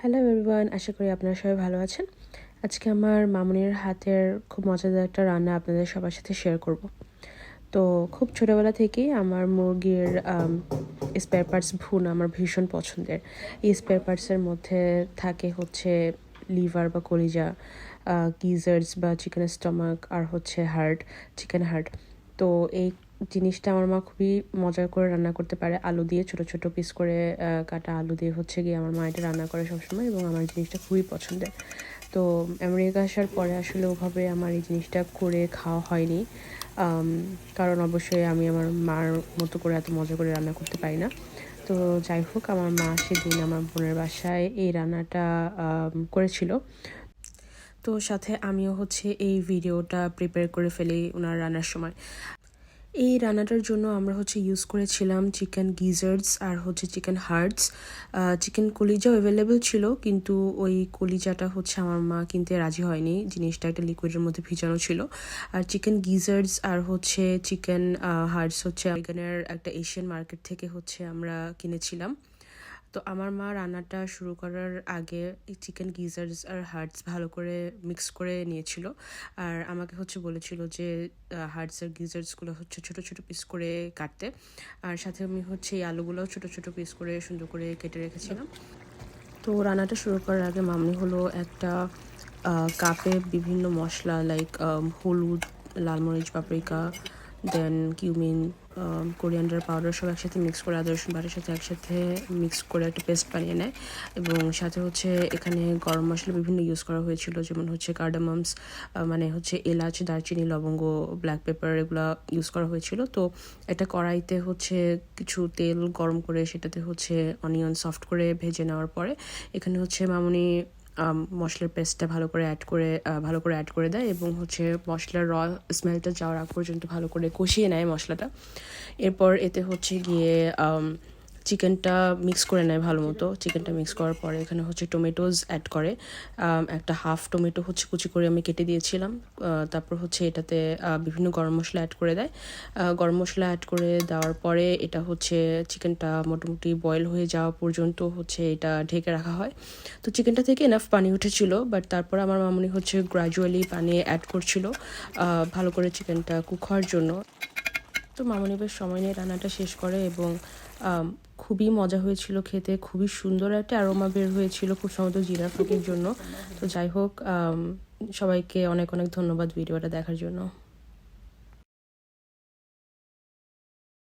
Hello everyone আশা করি আপনারা সবাই ভালো আছেন। আজকে আমার মামুনির হাতের খুব মজাদার একটা রান্না আপনাদের সবার সাথে শেয়ার করব। তো খুব ছোটোবেলা থেকেই আমার মুরগির স্পেয়ার পার্টস ভুন আমার ভীষণ পছন্দের। এই স্পেয়ার পার্টসের মধ্যে থাকে হচ্ছে লিভার বা কলিজা গিজার্স বা চিকেনের স্টমাক আর হচ্ছে হার্ট চিকেন হার্ট তো এই জিনিসটা আমার মা খুবই মজা করে রান্না করতে পারে। আলু দিয়ে ছোট ছোট পিস করে কাটা আলু দিয়ে হচ্ছে গিয়ে আমার মা এটা রান্না করে সবসময় এবং আমার জিনিসটা খুবই পছন্দের। তো আমেরিকা আসার পরে আসলে ওভাবে আমার এই জিনিসটা করে খাওয়া হয়নি। কারণ অবশ্যই আমি আমার মার মতো করে এত মজা করে রান্না করতে পারি না। তো যাই হোক, আমার মা সেদিন আমার বোনের বাসায় এই রান্নাটা করেছিল। তো সাথে আমিও হচ্ছে এই ভিডিওটা প্রিপেয়ার করে ফেলি ওনার রান্নার সময়। এই রান্নাটার জন্য আমরা হচ্ছে ইউজ করেছিলাম চিকেন গিজার্স আর হচ্ছে চিকেন হার্টস চিকেন কলিজাও অ্যাভেলেবেল ছিল, কিন্তু ওই কলিজাটা হচ্ছে আমার মা কিনতে রাজি হয়নি। জিনিসটা একটা লিকুইডের মধ্যে ভিজানো ছিল। আর চিকেন গিজার্স আর হচ্ছে চিকেন হার্টস হচ্ছে এখানের একটা এশিয়ান মার্কেট থেকে হচ্ছে আমরা কিনেছিলাম। তো আমার মা রান্নাটা শুরু করার আগে চিকেন গিজার্স আর হার্টস ভালো করে মিক্স করে নিয়েছিল। আর আমাকে হচ্ছে বলেছিল যে হার্টস আর গিজার্সগুলো হচ্ছে ছোট ছোট পিস করে কাটতে। আর সাথে আমি হচ্ছে এই আলুগুলোও ছোট ছোট পিস করে সুন্দর করে কেটে রেখেছিলাম। তো রান্নাটা শুরু করার আগে মামনি হলো একটা কাপে বিভিন্ন মশলা লাইক হলুদ, লাল মরিচ, paprika then cumin coriander powder সব একসাথে মিক্স করে, আদা, রসুন, বাটার সাথে একসাথে মিক্স করে একটা পেস্ট বানিয়ে নেয়। এবং সাথে হচ্ছে এখানে গরম মশলা বিভিন্ন ইউজ করা হয়েছিল, যেমন হচ্ছে কার্ডামামস মানে হচ্ছে এলাচ, দারচিনি, লবঙ্গ ব্ল্যাক পেপার এগুলো ইউজ করা হয়েছিল। তো এটা কড়াইতে হচ্ছে কিছু তেল গরম করে সেটাতে হচ্ছে অনিয়ন সফট করে ভেজে নেওয়ার পরে এখানে হচ্ছে মামুনি মশলার পেস্টটা ভালো করে অ্যাড করে ভালো করে অ্যাড করে দেয় এবং হচ্ছে মশলার র স্মেলটা যাওয়ার আগ পর্যন্ত ভালো করে কষিয়ে নেয় মশলাটা। এরপর এতে হচ্ছে গিয়ে চিকেনটা মিক্স করে নেয় ভালো মতো। চিকেনটা মিক্স করার পরে এখানে হচ্ছে টমেটোজ অ্যাড করে। একটা হাফ টমেটো হচ্ছে কুচি করে আমি কেটে দিয়েছিলাম। তারপর হচ্ছে এটাতে বিভিন্ন গরম মশলা অ্যাড করে দেয়। গরম মশলা অ্যাড করে দেওয়ার পরে এটা হচ্ছে চিকেনটা মোটামুটি বয়েল হয়ে যাওয়া পর্যন্ত হচ্ছে এটা ঢেকে রাখা হয়। তো চিকেনটা থেকে এনাফ পানি উঠেছিল বাট তারপর আমার মামনি হচ্ছে গ্রাজুয়ালি পানি অ্যাড করছিল ভালো করে চিকেনটা কুক হওয়ার জন্য। তো মামনি বেশ সময় নিয়ে রান্নাটা শেষ করে এবং খুবই মজা হয়েছিল খেতে, খুবই সুন্দর একটা অ্যারোমা বের হয়েছিল খুব সম্ভবত জিরা ফুকের জন্য। তো যাই হোক সবাইকে অনেক অনেক ধন্যবাদ ভিডিওটা দেখার জন্য।